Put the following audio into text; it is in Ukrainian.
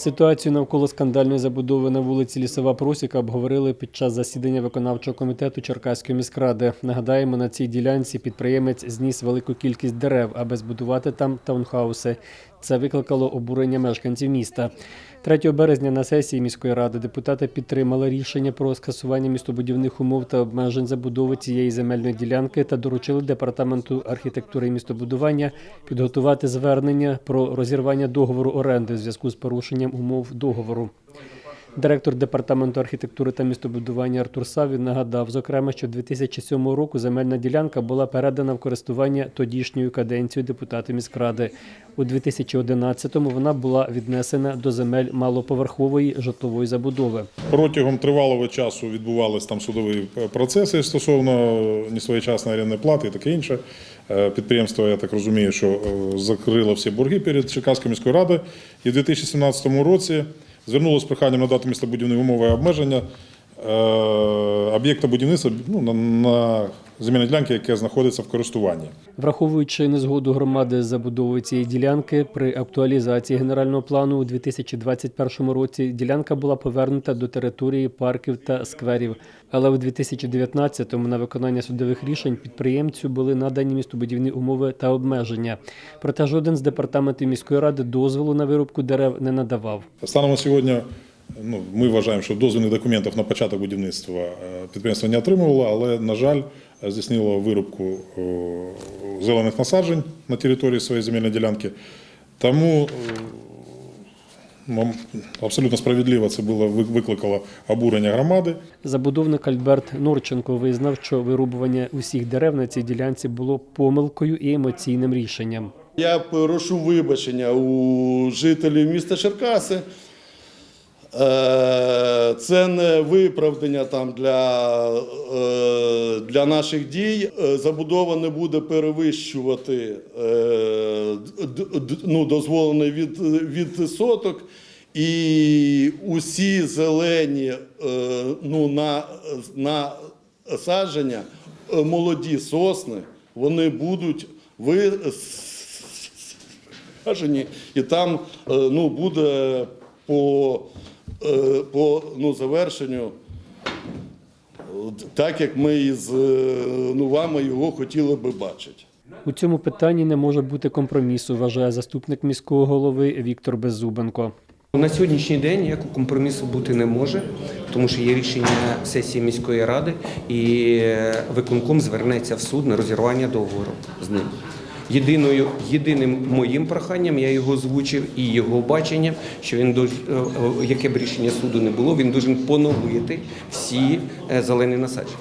Ситуацію навколо скандальної забудови на вулиці Лісова Просіка обговорили під час засідання виконавчого комітету Черкаської міськради. Нагадаємо, на цій ділянці підприємець зніс велику кількість дерев, аби збудувати там таунхауси. Це викликало обурення мешканців міста. 3 березня на сесії міської ради депутати підтримали рішення про скасування містобудівних умов та обмежень забудови цієї земельної ділянки та доручили департаменту архітектури і містобудування підготувати звернення про розірвання договору оренди в зв'язку з порушенням умов договору. Директор департаменту архітектури та містобудування Артур Савін нагадав, зокрема, що 2007 року земельна ділянка була передана в користування тодішньою каденцією депутата міськради. У 2011-му вона була віднесена до земель малоповерхової житлової забудови. Протягом тривалого часу відбувалися там судові процеси стосовно несвоєчасної орендної плати і таке інше. Е, Підприємство, я так розумію, що е, закрило всі борги перед Черкаською міською радою. І в 2017 році звернулося з проханням надати містобудівні умови обмеження об'єкта будівництва ну, на, на земельній ділянці, яке знаходиться в користуванні. Враховуючи незгоду громади з забудовою цієї ділянки, при актуалізації генерального плану у 2021 році ділянка була повернута до території парків та скверів. Але у 2019-му на виконання судових рішень підприємцю були надані містобудівні умови та обмеження. Проте жоден з департаментів міської ради дозволу на вирубку дерев не надавав. Станом на сьогодні ну, ми вважаємо, що дозвільних документів на початок будівництва е, підприємство не отримувало, але, на жаль, здійснило вирубку е, зелених насаджень на території своєї земельної ділянки. Тому е, абсолютно справедливо це було викликало обурення громади. Забудовник Альберт Норченко визнав, що вирубування усіх дерев на цій ділянці було помилкою і емоційним рішенням. Я прошу вибачення у жителів міста Черкаси. Е, Це не виправдання там для, е, для наших дій. Е, Забудова не буде перевищувати ну, дозволений від, від соток. І усі зелені ну, на, на садження, молоді сосни, вони будуть ви вражені, і там ну, буде по, по ну, завершенню, е, так як ми із е, ну, вами його хотіли би бачити. У цьому питанні не може бути компромісу, вважає заступник міського голови Віктор Беззубенко. На сьогоднішній день ніякого компромісу бути не може, тому що є рішення сесії міської ради, і е, виконком звернеться в суд на розірвання договору з ним. Єдиною, єдиним моїм проханням я його озвучив і його бачення, що він дож- е, е, яке б рішення суду не було, він должен поновити всі е, зелені насадження.